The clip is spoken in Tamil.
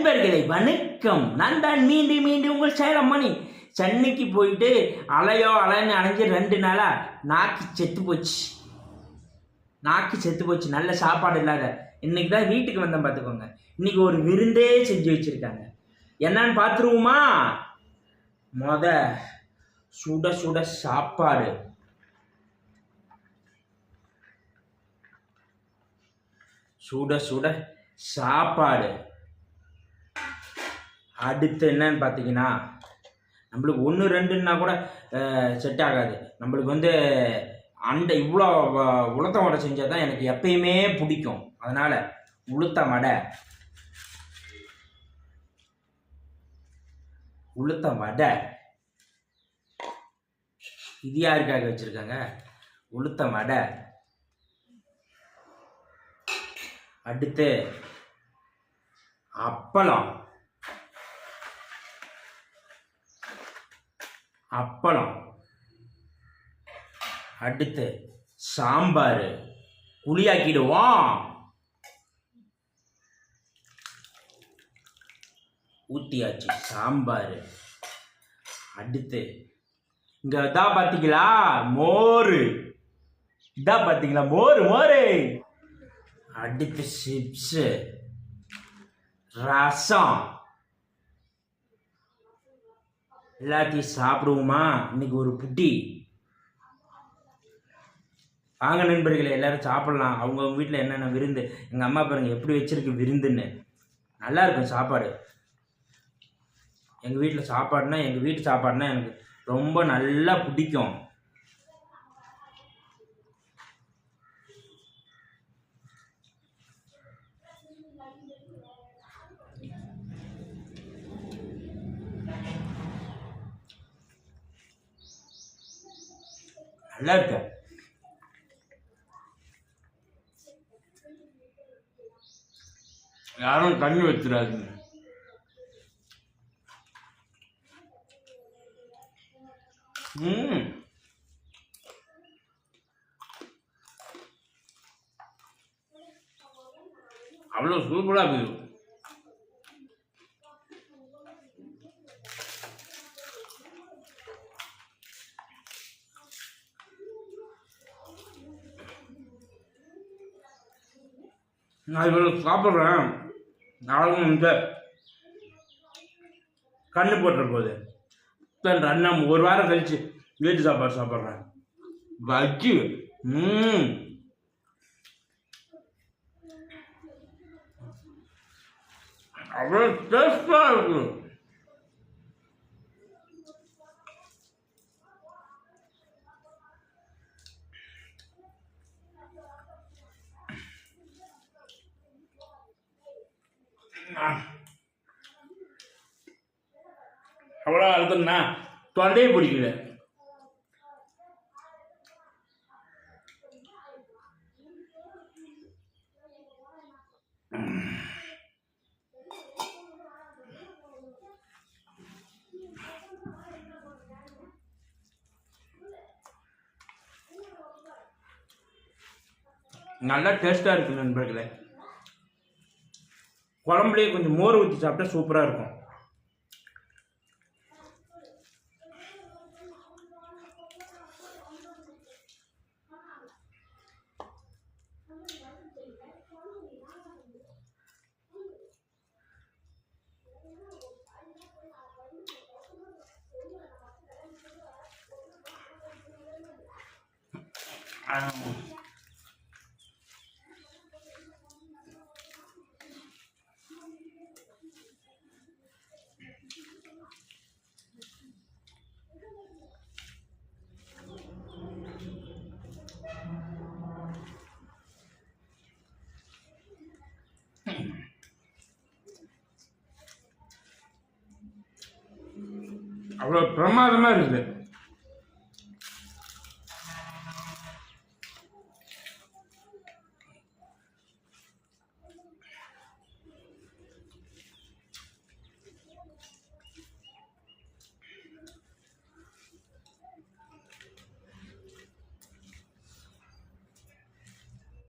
நண்பர்களை வணக்கம். நான் தான் மீண்டும் மீண்டும் உங்கள் சேலம் மணி சென்னைக்கு போயிட்டு அலையோ அலைன்னு அலைஞ்சு ரெண்டு நாளா நாக்கு செத்து போச்சு. நாக்கு செத்து போச்சு. நல்ல சாப்பாடு இல்லாத. இன்னைக்கு தான் வீட்டுக்கு வந்தேன் பார்த்துக்கோங்க. இன்னைக்கு ஒரு விருந்தே செஞ்சு வச்சிருக்காங்க. என்னன்னு பார்த்துருவோமா? மொத சுட சுட சாப்பாடு. சுட சுட சாப்பாடு. அடுத்து என்னன்னு பார்த்தீங்கன்னா நம்மளுக்கு ஒன்று ரெண்டுன்னா கூட செட் ஆகாது. நம்மளுக்கு வந்து அண்டை இவ்வளோ உளுத்த வடை செஞ்சால் தான் எனக்கு எப்பயுமே பிடிக்கும். அதனால் உளுத்த வடை. உளுத்த வடை. இது யாருக்காக வச்சுருக்காங்க? உளுத்த வடை. அடுத்து அப்பளம். அப்பளம். அடுத்து சாம்பார். குழியாக்கிடுவோம். ஊத்தியாச்சு சாம்பார். அடுத்து இங்க இதா பார்த்தீங்களா மோர். இதா பார்த்தீங்களா மோர் மோர். அடுத்து சிப்ஸு. ரசம். எல்லாத்தையும் சாப்பிடுவோமா? இன்னைக்கு ஒரு புட்டி. வாங்க நண்பர்களே எல்லாரும் சாப்பிடலாம். அவங்கவுங்க வீட்டில் என்னென்ன விருந்து? எங்கள் அம்மா பாருங்க எப்படி வச்சிருக்கு விருந்துன்னு. நல்லா இருக்கும் சாப்பாடு. எங்கள் வீட்டில் சாப்பாடுனா எங்கள் வீட்டு சாப்பாடுனா எனக்கு ரொம்ப நல்லா பிடிக்கும். நல்லா இருக்கு. யாரும் கண்ணு வச்சிடாது ம். அவ்வளோ சூப்பராக இருக்குது நான் இவ்வளோ சாப்பிட்றேன். நானும் இந்த கண்ணு போட்டுற போது. இப்போ ஒரு வாரம் கழிச்சு வீட்டு சாப்பாடு சாப்பிட்றேன். வச்சு ம். அவ்வளோ டேஸ்டாக இருக்கும் அவ்வளோ அழுதுன்னா தொண்டையே பிடிக்கல. நல்லா டேஸ்ட்டாக இருக்கு நண்பர்களே. குழம்புலேயே கொஞ்சம் மோர் ஊற்றி சாப்பிட்டா சூப்பராக இருக்கும் ஆ. அவ்வளோ பிரமாதமாக இருக்குது.